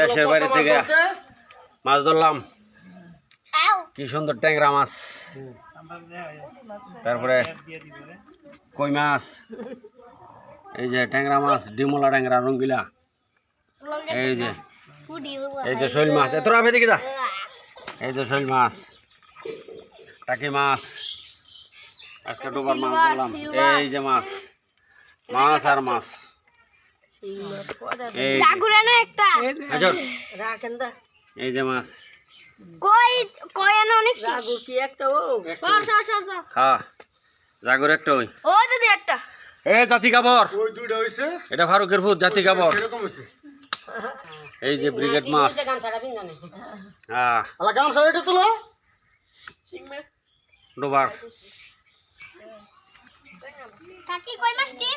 দেশের বাড়ি মাছ থেকে। মাছ ধরলাম। কি সুন্দর ট্যাংরা মাছ। তারপরে কই মাছ? এই যে ট্যাংরা মাছ ডিমলা ট্যাংরা রঙ্গিলা। এই যে এই যে শৈল মাছ। এত রাবে দেখি যা। এই যে শৈল মাছ। টাকি মাছ। আজকে ডোবার মাছ ধরলাম। এই যে মাছ। মাছ আর মাছ। একটা। রাখেন দা এই যে। মাছ। কই কই এনে অনেক জাগুর কি একটা ও? সর সর সর সর। হ্যাঁ জাগর একটা ওই। ওই দিদি একটা। এ জাতি কাবর। ওই দুইটা হয়েছে এটা ফারুকের ভূত জাতি কাবর। এই যে ব্রিগেড মাছ। হ্যাঁ। আলা গামছা এটা তুলো। ডোবার। কাকি কই মাছটি? ওই